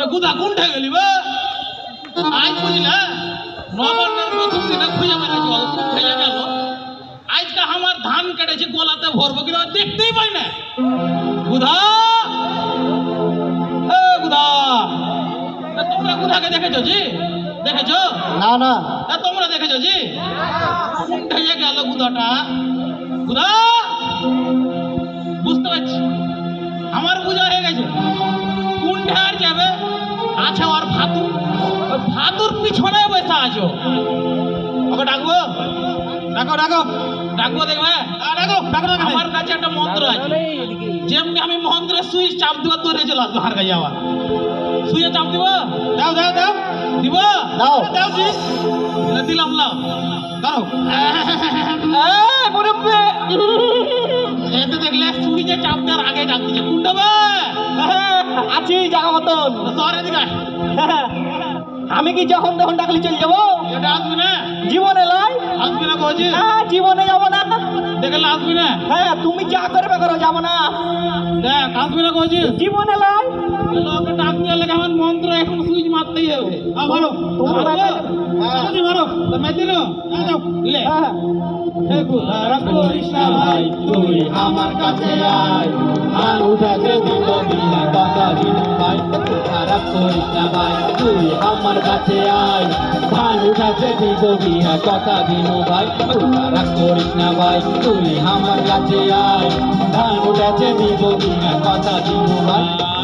এ কোনটা গেলি বে? আজ বুঝলে নবান্নের প্রথম দিনে খুঁজে আজকে আমার ধান কেটেছে, গোলাতে ভরবো কিন্তু পাই না। বুধা এ এ তোমরা বুধাকে দেখেছ জি? দেখেছ? না না। তোমরা দেখেছ জি? কোনটাই গেল বুধাটা বুধা বুঝতে পারছি। আমার বোঝা হয়ে গেছে। কোনটা আর যাবে? আছে ওর ভাতু ভাতুর পিছনে বসে আছো। ওকে ডাকবো? ডাকো ডাকো। ডাকবো দেখবে? ডাকো ডাকো আমার কাছে একটা মন্ত্র আছে। যেমনি আমি মন্ত্রের সুইচ চাপ দিব তোরে চলে আসব হার কাছে আবার। সুইচে চাপ দিব? দাও দাও দাও। দিব? দাও। দাও সুইচ দিলাম লাও দাও। মুরব্বী। এতে দেখলে সুইচে চাপ দেওয়ার আগে ডাক দিচ্ছে কোনটা আছি জায়গা মতন। সরে দিকে আমি কি যখন তখন ডাকলি চলে যাব? এটা আসবি না। জীবনে লাই? আসবি না কইছি হ্যাঁ জীবনে যাব না। দেখলে আসবি না। হ্যাঁ তুমি যা করবে করো যাব না। দেখ আসবি না কইছি জীবনে লাই? লোকে মন্ত্র এখন সুইচ মারতেই হবে। হ্যাঁ। মারো লে। হ্যাঁ হে গুলারা করিস না ভাই তুই আমার কাছে আয়। আর উঠাকে দিব বিনা কথা দিন ভাই খারাপ করিস ভাই তুই আমার কাছে আয়। ধান উঠাকে দিব বিনা কথা দিন ভাই খারাপ করিস ভাই তুই আমার কাছে আয়। ধান উঠাকে দিব বিনা কথা দিন ভাই